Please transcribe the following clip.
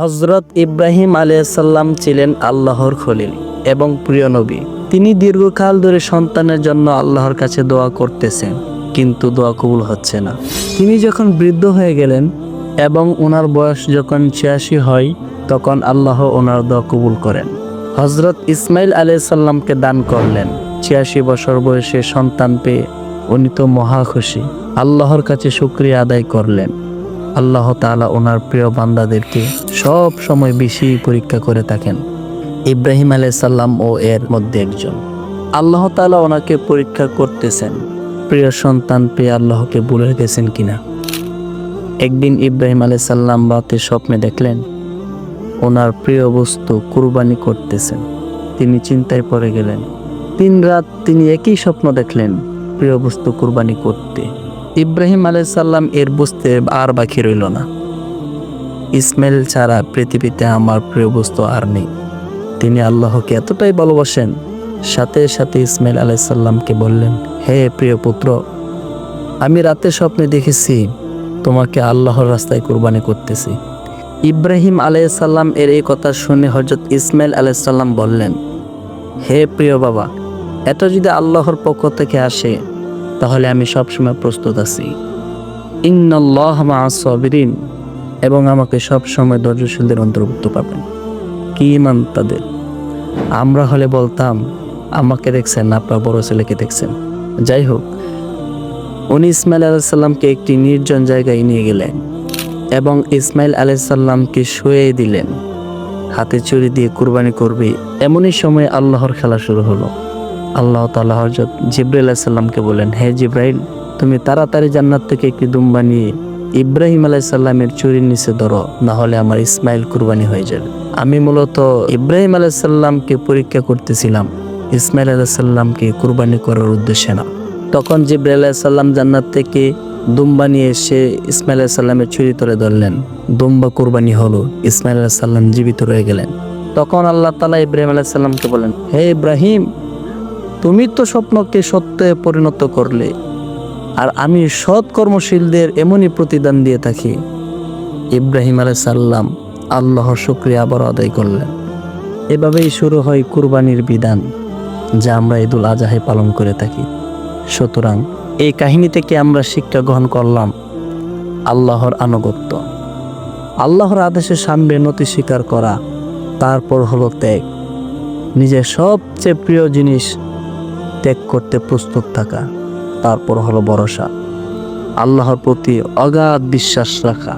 হজরত ইব্রাহিম আলিয়াল্লাম ছিলেন আল্লাহর খলিল এবং প্রিয় নবী। তিনি দীর্ঘকাল ধরে সন্তানের জন্য আল্লাহর কাছে দোয়া করতেছেন, কিন্তু দোয়া কবুল হচ্ছে না। তিনি যখন বৃদ্ধ হয়ে গেলেন এবং ওনার বয়স যখন ছিয়াশি হয়, তখন আল্লাহ ওনার দোয়া কবুল করেন। হজরত ইসমাইল আলাইসাল্লামকে দান করলেন। ছিয়াশি বছর বয়সে সন্তান পেয়ে উনি তো মহা খুশি। আল্লাহর কাছে শুক্রিয়া আদায় করলেন। আল্লাহ তাআলা ওনার প্রিয় বান্দাদেরকে সব সময় বেশি পরীক্ষা করে থাকেন। ইব্রাহিম আলাইসাল্লাম ও এর মধ্যে একজন। আল্লাহ তাআলা ওনাকে পরীক্ষা করতেছেন। প্রিয় সন্তান পেয়ে আল্লাহকে ভুলে গেছেন কিনা? একদিন ইব্রাহিম আলাইসাল্লাম রাতে স্বপ্নে দেখলেন, ওনার প্রিয় বস্তু কুরবানি করতেছেন। তিনি চিন্তায় পড়ে গেলেন। তিন রাত তিনি একই স্বপ্ন দেখলেন, প্রিয় বস্তু কুরবানি করতে। ইব্রাহিম আলাইসাল্লাম এর বুঝতে আর বাকি রইল না। ইসমাইল ছাড়া পৃথিবীতে আমার প্রিয় বস্তু আর নেই। তিনি আল্লাহকে এতটাই ভালোবাসেন, সাথে সাথে ইসমাইল আলাইসাল্লামকে বললেন, হে প্রিয় পুত্র, আমি রাতে স্বপ্নে দেখেছি তোমাকে আল্লাহর রাস্তায় কুরবানি করতেছি। ইব্রাহিম আলাইসাল্লাম এর এই কথা শুনে হজরত ইসমাইল আলাইসাল্লাম বললেন, হে প্রিয় বাবা, এত যদি আল্লাহর পক্ষ থেকে আসে তাহলে আমি সবসময় প্রস্তুত আছি। মাসবিরিন এবং আমাকে সবসময় ধৈর্যশীলদের অন্তর্ভুক্ত পাবেন। কি ইমান তাদের? আমরা হলে বলতাম, আমাকে দেখছেন আপনার বড় ছেলেকে দেখছেন। যাই হোক, উনি ইসমাইল আলাইসাল্লামকে একটি নির্জন জায়গায় নিয়ে গেলেন, এবং ইসমাইল আলাইসাল্লামকে শুয়ে দিলেন। হাতে চুরি দিয়ে কুরবানি করবে, এমনই সময় আল্লাহর খেলা শুরু হলো। আল্লাহ তাআলা হজরত জিব্রাইল আলাইসাল্লামকে বলেন, হে জিব্রাইল, তুমি তাড়াতাড়ি জান্নাত থেকে একটি দুম্বা নিয়ে ইব্রাহিম আলাইসাল্লামের চুরির নিচে ধরো, না হলে আমার ইসমাইল কুরবানি হয়ে যাবে। আমি মূলত ইব্রাহিম আলাইসাল্লামকে পরীক্ষা করতেছিলাম, ইসমাইল আলাইসাল্লামকে কুরবানি করার উদ্দেশ্যে না। তখন জিব্রাইল আলাইসাল্লাম জান্নাত থেকে দুম্বা নিয়ে এসে ইসমাইল আলাইসাল্লামের ছুরি ধরে ধরলেন। দুম্বা কুরবানি হলো, ইসমাইল আলাইসাল্লাম জীবিত রয়ে গেলেন। তখন আল্লাহ তালা ইব্রাহিম আলাইসাল্লামকে বলেন, হে ইব্রাহিম তুমি তো স্বপ্নকে সত্যে পরিণত করলে, আর আমি সৎ কর্মশীলদের এমনই প্রতিদান দিয়ে থাকি। ইব্রাহিম আলাইসাল্লাম আল্লাহর শুক্রিয়া আবার আদায় করলেন। এভাবেই শুরু হয় কুরবানির বিধান, যা আমরা ঈদুল আজহায় পালন করে থাকি। সুতরাং এই কাহিনী থেকে আমরা শিক্ষা গ্রহণ করলাম আল্লাহর আনুগত্য। আল্লাহর আদেশে সামনে নতি স্বীকার করা, তারপর হলো ত্যাগ। নিজের সবচেয়ে প্রিয় জিনিস ত্যাগ করতে প্রস্তুত থাকা। তারপর হলো ভরসা। আল্লাহর প্রতি অগাধ বিশ্বাস রাখা।